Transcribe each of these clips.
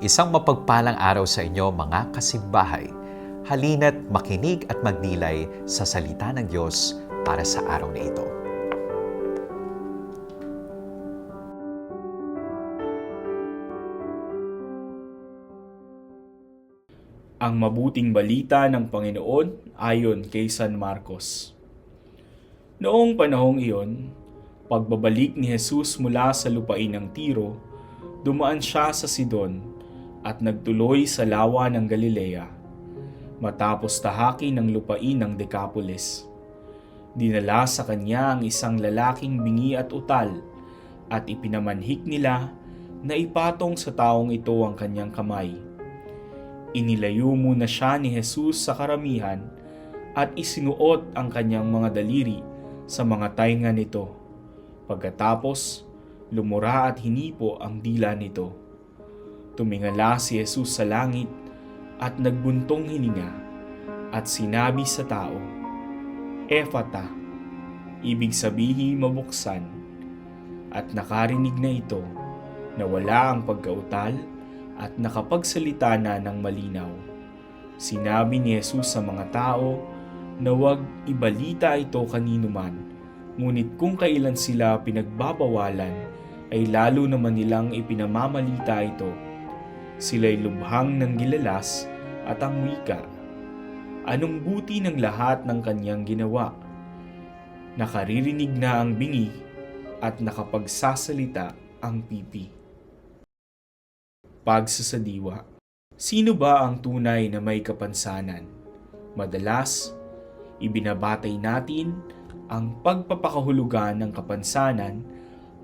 Isang mapagpalang araw sa inyo mga kasimbahay. Halina't makinig at magdilay sa salita ng Diyos para sa araw na ito. Ang mabuting balita ng Panginoon ayon kay San Marcos. Noong panahong iyon, pagbabalik ni Jesus mula sa lupain ng Tiro, dumaan siya sa Sidon at nagtuloy sa lawa ng Galilea, matapos tahaki ng lupain ng Decapolis. Dinala sa kanya ang isang lalaking bingi at utal at ipinamanhik nila na ipatong sa taong ito ang kanyang kamay. Inilayo muna siya ni Jesus sa karamihan at isinuot ang kanyang mga daliri sa mga tainga nito. Pagkatapos, lumura at hinipo ang dila nito. Tumingala si Jesus sa langit at nagbuntong hininga at sinabi sa tao, Efata, ibig sabihin mabuksan, at nakarinig na ito na wala ang pagkautal at nakapagsalita na ng malinaw. Sinabi ni Jesus sa mga tao na huwag ibalita ito kanino man, ngunit kung kailan sila pinagbabawalan, ay lalo naman nilang ipinamamalita ito. Sila'y lubhang ng gilalas at ang wika. Anong buti ng lahat ng kanyang ginawa? Nakaririnig na ang bingi at nakapagsasalita ang pipi pagsasadiwa. Sino ba ang tunay na may kapansanan? Madalas, ibinabatay natin ang pagpapakahulugan ng kapansanan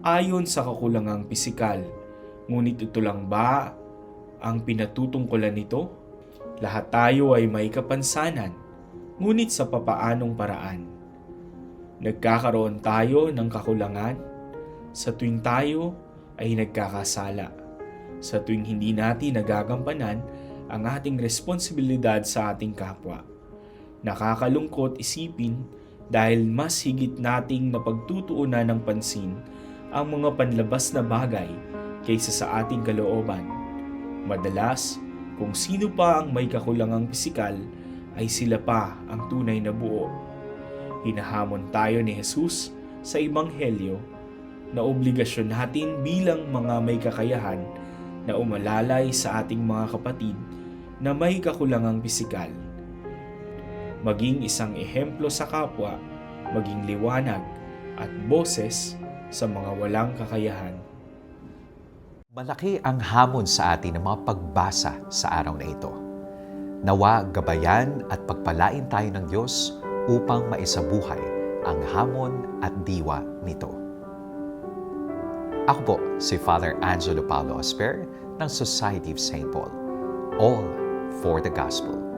ayon sa kakulangang pisikal. Ngunit ito lang ba ang pinatutungkulan nito? Lahat tayo ay may kapansanan, ngunit sa papaanong paraan. Nagkakaroon tayo ng kakulangan sa tuwing tayo ay nagkakasala sa tuwing hindi natin nagagampanan ang ating responsibilidad sa ating kapwa. Nakakalungkot isipin dahil mas higit nating napagtutuunan ng pansin ang mga panlabas na bagay kaysa sa ating kalooban. Madalas, kung sino pa ang may kakulangang pisikal, ay sila pa ang tunay na buo. Hinahamon tayo ni Jesus sa Ebanghelyo na obligasyon natin bilang mga may kakayahan na umalalay sa ating mga kapatid na may kakulangang pisikal. Maging isang ehemplo sa kapwa, maging liwanag at boses sa mga walang kakayahan. Malaki ang hamon sa atin ng mga pagbasa sa araw na ito. Nawa gabayan at pagpalain tayo ng Diyos upang maisabuhay ang hamon at diwa nito. Ako po si Father Angelo Paulo Asper ng Society of St. Paul. All for the Gospel.